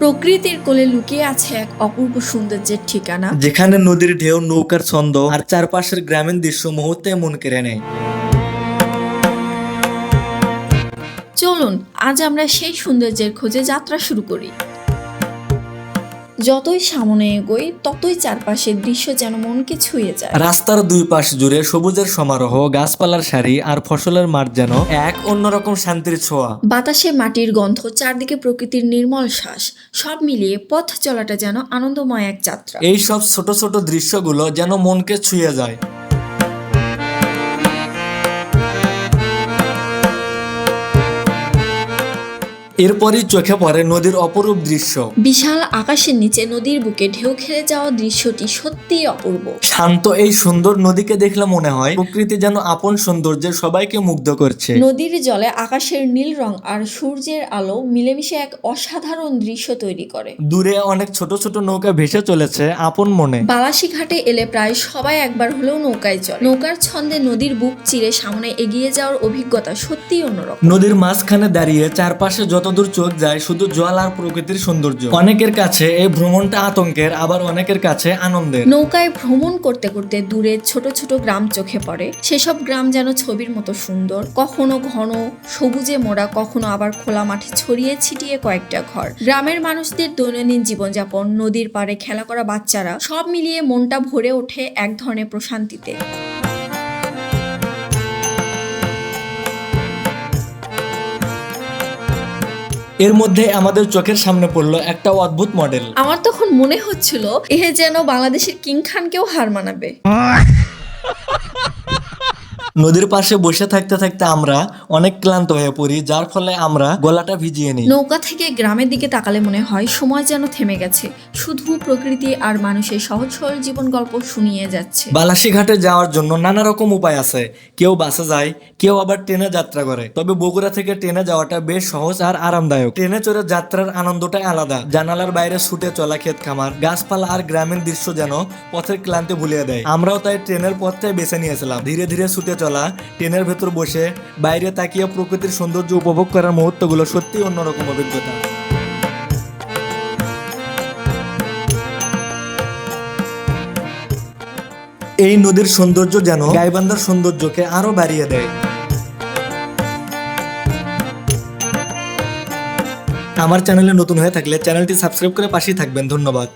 প্রকৃতির কোলে লুকিয়ে আছে এক অপূর্ব সৌন্দর্যের ঠিকানা। যেখানে নদীর ঢেউ নৌকার ছন্দ আর চারপাশের গ্রামীণ দৃশ্য মুহূর্তে মন কেড়ে নেয়। চলুন আজ আমরা সেই সৌন্দর্যের খোঁজে যাত্রা শুরু করি। যতই সামনে এগোই ততই চারপাশের দৃশ্য যেন মনকে ছুঁয়ে যায়। রাস্তার দুই পাশ জুড়ে সবুজের সমারোহ গাছপালার সারি আর ফসলের মাঠ যেন এক অন্যরকম শান্তির ছোঁয়া। বাতাসে মাটির গন্ধ চারদিকে প্রকৃতির নির্মল শ্বাস সব মিলিয়ে পথ চলাটা যেন আনন্দময় এক যাত্রা। এই সব ছোট ছোট দৃশ্যগুলো যেন মনকে ছুঁয়ে যায়। এরপরই চোখে পড়ে নদীর অপরূপ দৃশ্য। বিশাল আকাশের নিচে নদীর বুকে ঢেউ খেলে যাওয়া দৃশ্যটি সত্যিই অপূর্ব। শান্ত এই সুন্দর নদীকে দেখলে মনে হয় প্রকৃতি যেন আপন সৌন্দর্যে সবাইকে মুগ্ধ করছে। নদীর জলে আকাশের নীল রং আর সূর্যের আলো মিলেমিশে এক অসাধারণ দৃশ্য তৈরি করে। দূরে অনেক ছোট ছোট নৌকা ভেসে চলেছে আপন মনে। বালাসি ঘাটে এলে প্রায় সবাই একবার হলেও নৌকায় চলে নৌকার ছন্দে নদীর বুক চিরে সামনে এগিয়ে যাওয়ার অভিজ্ঞতা সত্যিই অন্যরকম। নদীর মাঝখানে দাঁড়িয়ে চারপাশে যতদূর চোখ যায়, শুধু জল আর প্রকৃতির সৌন্দর্য। অনেকের কাছে এই ভ্রমণটা আতঙ্কের, আবার অনেকের কাছে আনন্দের। নৌকায় ভ্রমণ করতে করতে দূরে ছোট ছোট গ্রাম চোখে পড়ে। সেসব গ্রাম যেন ছবির মতো সুন্দর। কখনো ঘন, সবুজে মোড়া, কখনো আবার খোলা মাঠে ছড়িয়ে ছিটিয়ে কয়েকটা ঘর। গ্রামের মানুষদের দৈনন্দিন জীবনযাপন, নদীর পাড়ে খেলা করা বাচ্চারা, সব মিলিয়ে মনটা ভরে ওঠে এক ধরনের প্রশান্তিতে। এর মধ্যে আমাদের চোখের সামনে পড়ল একটা অদ্ভুত মডেল আমার তখন মনে হচ্ছিল, এ যেন বাংলাদেশের কিং খানকেও হার মানাবে। নদীর পাশে বসে থাকতে থাকতে আমরা অনেক ক্লান্ত হয়ে পড়ি যার ফলে আমরা গলাটা ভিজিয়ে নিই। নৌকা থেকে গ্রামের দিকে তাকালে মনে হয় সময় যেন থেমে গেছে। শুধু প্রকৃতি আর মানুষের সহজ সরল জীবন গল্প শুনিয়ে যাচ্ছে। বালাসী ঘাটে যাওয়ার জন্য নানা রকম উপায় আছে। কেউ বাসে যায় কেউ আবার ট্রেনে যাত্রা করে। তবে বগুড়া থেকে ট্রেনে যাওয়াটা বেশ সহজ আর আরামদায়ক। ট্রেনে চড়ে যাত্রার আনন্দটাই আলাদা। জানালার বাইরে ছুটে চলা ক্ষেত খামার গাছপালা আর গ্রামীণ দৃশ্য যেন পথের ক্লান্তি ভুলিয়ে দেয়। আমরাও তাই ট্রেনের পথটাই বেছে নিয়েছিলাম। ধীরে ধীরে ছুটে চলা ট্রেনের ভেতর বসে, বাইরে তাকিয়ে প্রকৃতির সৌন্দর্য উপভোগ করার মুহূর্তগুলো সত্যিই অন্যরকম অভিজ্ঞতা। এই নদীর সৌন্দর্য যেন গাইবান্ধার সৌন্দর্যকে আরও বাড়িয়ে দেয়। আমার চ্যানেলে নতুন হয়ে থাকলে চ্যানেলটি সাবস্ক্রাইব করে পাশেই থাকবেন। ধন্যবাদ।